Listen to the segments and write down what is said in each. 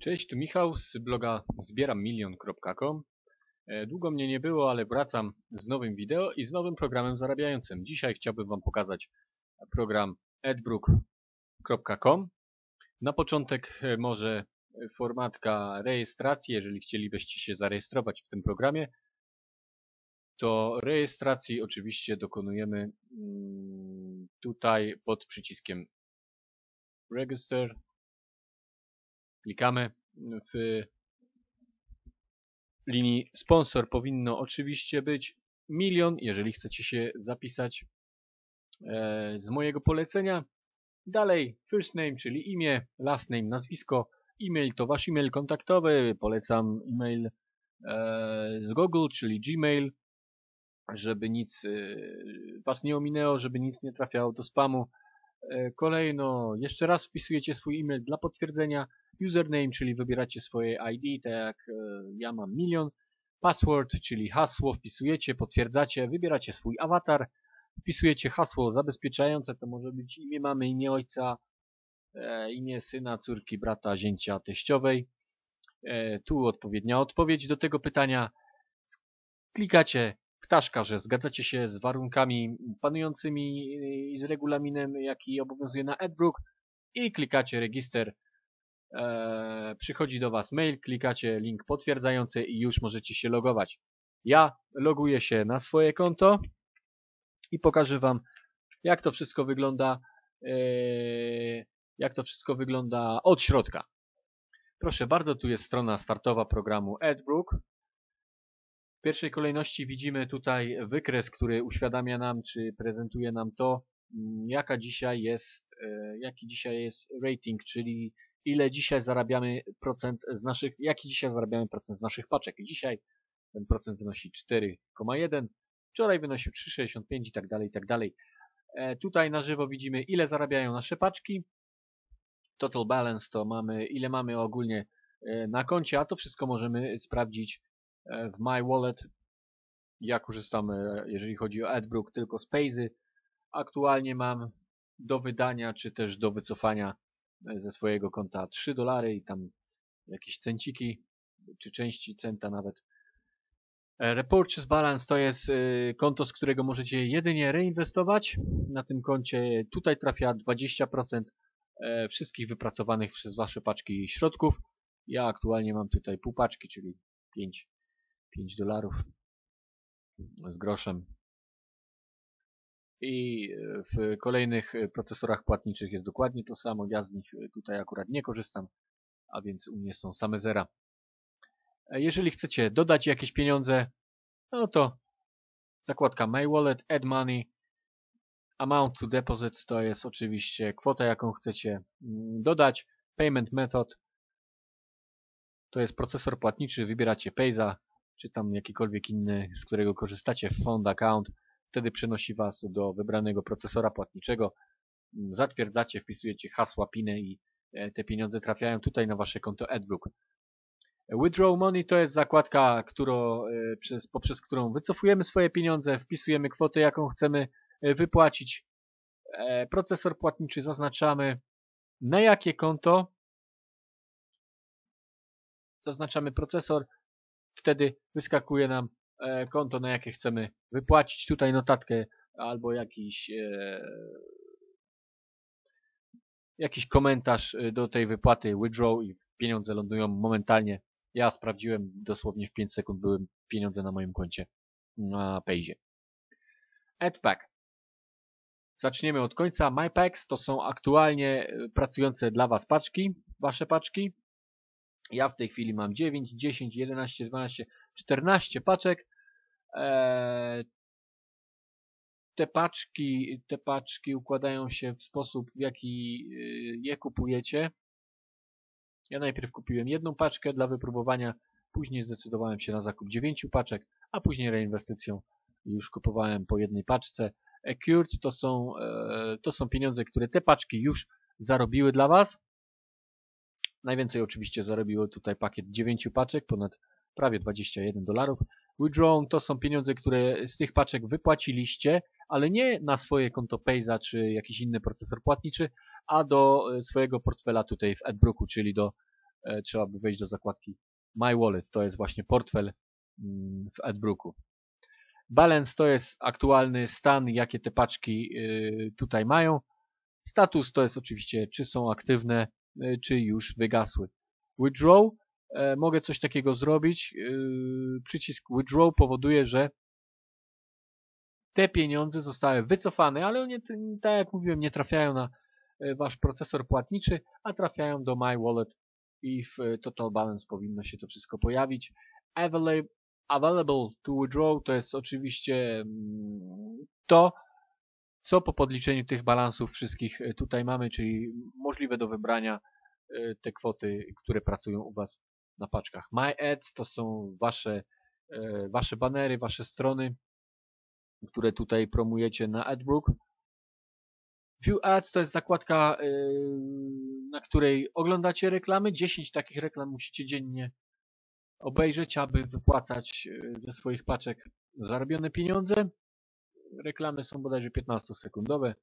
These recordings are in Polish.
Cześć, tu Michał z bloga zbierammilion.com. E, długo mnie nie było, ale wracam z nowym wideo i z nowym programem zarabiającym. Dzisiaj chciałbym Wam pokazać program adbrook.com. Na początek e, może formatka rejestracji, jeżeli chcielibyście się zarejestrować w tym programie, to rejestracji oczywiście dokonujemy mm, tutaj pod przyciskiem Register Klikamy w linii sponsor. Powinno oczywiście być milion, jeżeli chcecie się zapisać e, z mojego polecenia. Dalej first name, czyli imię, last name, nazwisko, e-mail to wasz e-mail kontaktowy. Polecam e-mail e, z Google, czyli Gmail, żeby nic e, was nie ominęło, żeby nic nie trafiało do spamu. Kolejno, jeszcze raz wpisujecie swój e-mail dla potwierdzenia username, czyli wybieracie swoje ID, tak jak e, ja mam milion, password, czyli hasło wpisujecie, potwierdzacie, wybieracie swój awatar, wpisujecie hasło zabezpieczające, to może być imię mamy, imię ojca, e, imię syna, córki, brata, zięcia, teściowej. E, tu odpowiednia odpowiedź do tego pytania. Klikacie ptaszka, że zgadzacie się z warunkami panującymi i z regulaminem, jaki obowiązuje na AdBrook i klikacie register e, przychodzi do Was mail, klikacie link potwierdzający i już możecie się logować. Ja loguję się na swoje konto i pokażę Wam, jak to wszystko wygląda, e, jak to wszystko wygląda od środka. Proszę bardzo, tu jest strona startowa programu AdBrook. W pierwszej kolejności widzimy tutaj wykres, który uświadamia nam, czy prezentuje nam to, mm, jaka dzisiaj jest, e, jaki dzisiaj jest rating, czyli ile dzisiaj zarabiamy procent z naszych, jaki dzisiaj zarabiamy procent z naszych paczek. Dzisiaj ten procent wynosi 4,1, wczoraj wynosił 3,65 i tak dalej, i tak dalej. E, tutaj na żywo widzimy ile zarabiają nasze paczki. Total balance to mamy, ile mamy ogólnie e, na koncie, a to wszystko możemy sprawdzić w My Wallet. Ja korzystam, jeżeli chodzi o AdBrook, tylko z Paysy. Aktualnie mam do wydania, czy też do wycofania ze swojego konta 3 dolary i tam jakieś cenciki, czy części centa nawet. E, Repurchase Balance to jest e, konto, z którego możecie jedynie reinwestować. Na tym koncie tutaj trafia 20% e, wszystkich wypracowanych przez Wasze paczki środków. Ja aktualnie mam tutaj pół paczki, czyli 5, 5 dolarów z groszem i w kolejnych procesorach płatniczych jest dokładnie to samo. Ja z nich tutaj akurat nie korzystam, a więc u mnie są same zera. Jeżeli chcecie dodać jakieś pieniądze, no to zakładka My Wallet, Add Money, Amount to Deposit to jest oczywiście kwota, jaką chcecie mm, dodać. Payment Method to jest procesor płatniczy, wybieracie Payza, czy tam jakikolwiek inny, z którego korzystacie, Fund Account Wtedy przenosi Was do wybranego procesora płatniczego. Zatwierdzacie, wpisujecie hasła, pinę i e, te pieniądze trafiają tutaj na Wasze konto AdBrook. Withdraw Money to jest zakładka, którą, e, przez, poprzez którą wycofujemy swoje pieniądze, wpisujemy kwotę, jaką chcemy e, wypłacić. Procesor płatniczy zaznaczamy na jakie konto. Zaznaczamy procesor, wtedy wyskakuje nam E, konto, na jakie chcemy wypłacić. Tutaj notatkę albo jakiś e, jakiś komentarz e, do tej wypłaty withdraw i pieniądze lądują momentalnie. Ja sprawdziłem dosłownie w 5 sekund były pieniądze na moim koncie na Payzie. AdPack. Zaczniemy od końca. MyPacks to są aktualnie pracujące dla Was paczki, Wasze paczki. Ja w tej chwili mam 9, 10, 11, 12, 14 paczek. Eee, te paczki, te paczki układają się w sposób, w jaki y, je kupujecie. Ja najpierw kupiłem jedną paczkę dla wypróbowania, później zdecydowałem się na zakup 9 paczek, a później reinwestycją już kupowałem po jednej paczce. Ecured to są, e, to są pieniądze, które te paczki już zarobiły dla Was. Najwięcej oczywiście zarobiło tutaj pakiet 9 paczek, ponad prawie 21 dolarów. Withdrawn to są pieniądze, które z tych paczek wypłaciliście, ale nie na swoje konto Payza czy jakiś inny procesor płatniczy, a do e, swojego portfela tutaj w AdBrooku, czyli do e, trzeba by wejść do zakładki My Wallet, to jest właśnie portfel mm, w AdBrooku. Balance to jest aktualny stan, jakie te paczki y, tutaj mają. Status to jest oczywiście, czy są aktywne, czy już wygasły. Withdraw, e, mogę coś takiego zrobić. Y, przycisk Withdraw powoduje, że te pieniądze zostały wycofane, ale one, tak jak mówiłem, nie trafiają na e, wasz procesor płatniczy, a trafiają do My Wallet i w Total Balance powinno się to wszystko pojawić. Available to withdraw to jest oczywiście mm, to, co po podliczeniu tych balansów wszystkich e, tutaj mamy, czyli możliwe do wybrania e, te kwoty, które pracują u Was na paczkach. My Ads to są Wasze, wasze banery, Wasze strony, które tutaj promujecie na AdBrook. View Ads to jest zakładka, na której oglądacie reklamy. 10 takich reklam musicie dziennie obejrzeć, aby wypłacać ze swoich paczek zarobione pieniądze. Reklamy są bodajże 15-sekundowe.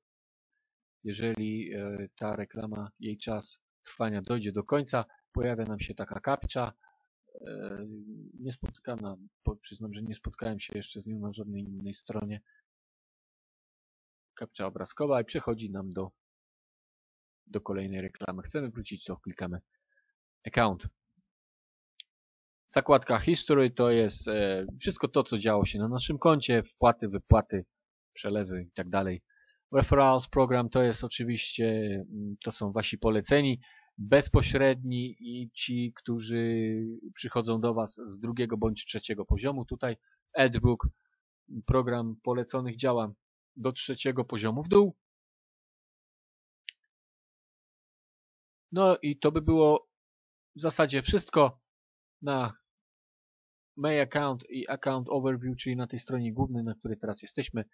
Jeżeli yy, ta reklama, jej czas trwania dojdzie do końca, pojawia nam się taka kapcza, nie spotkana, przyznam, że nie spotkałem się jeszcze z nią na żadnej innej stronie. Kapcza obrazkowa i przechodzi nam do, do kolejnej reklamy. Chcemy wrócić, to klikamy Account. Zakładka History to jest e, wszystko to, co działo się na naszym koncie, wpłaty, wypłaty, przelewy i tak dalej. Referrals program to jest oczywiście, mm, to są wasi poleceni, bezpośredni i ci, którzy przychodzą do Was z drugiego bądź trzeciego poziomu. Tutaj w Edgebook program poleconych działa do trzeciego poziomu w dół. No i to by było w zasadzie wszystko na May Account i Account Overview, czyli na tej stronie głównej, na której teraz jesteśmy.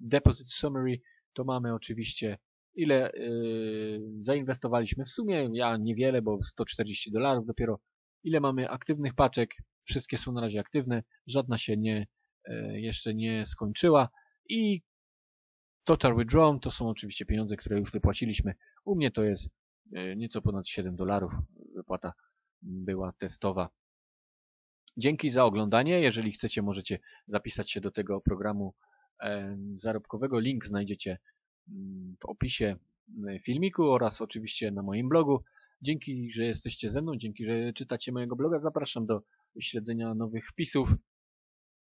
Deposit Summary to mamy oczywiście ile yy, zainwestowaliśmy. W sumie, ja niewiele, bo 140 dolarów dopiero, ile mamy aktywnych paczek, wszystkie są na razie aktywne, żadna się nie, yy, jeszcze nie skończyła. I total withdrawn to są oczywiście pieniądze, które już wypłaciliśmy, u mnie to jest yy, nieco ponad 7 dolarów, wypłata była testowa. Dzięki za oglądanie, jeżeli chcecie możecie zapisać się do tego programu zarobkowego, link znajdziecie w opisie e, filmiku oraz oczywiście na moim blogu. Dzięki, że jesteście ze mną, dzięki, że czytacie mojego bloga. Zapraszam do śledzenia nowych wpisów.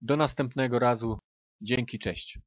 Do następnego razu. Dzięki, cześć.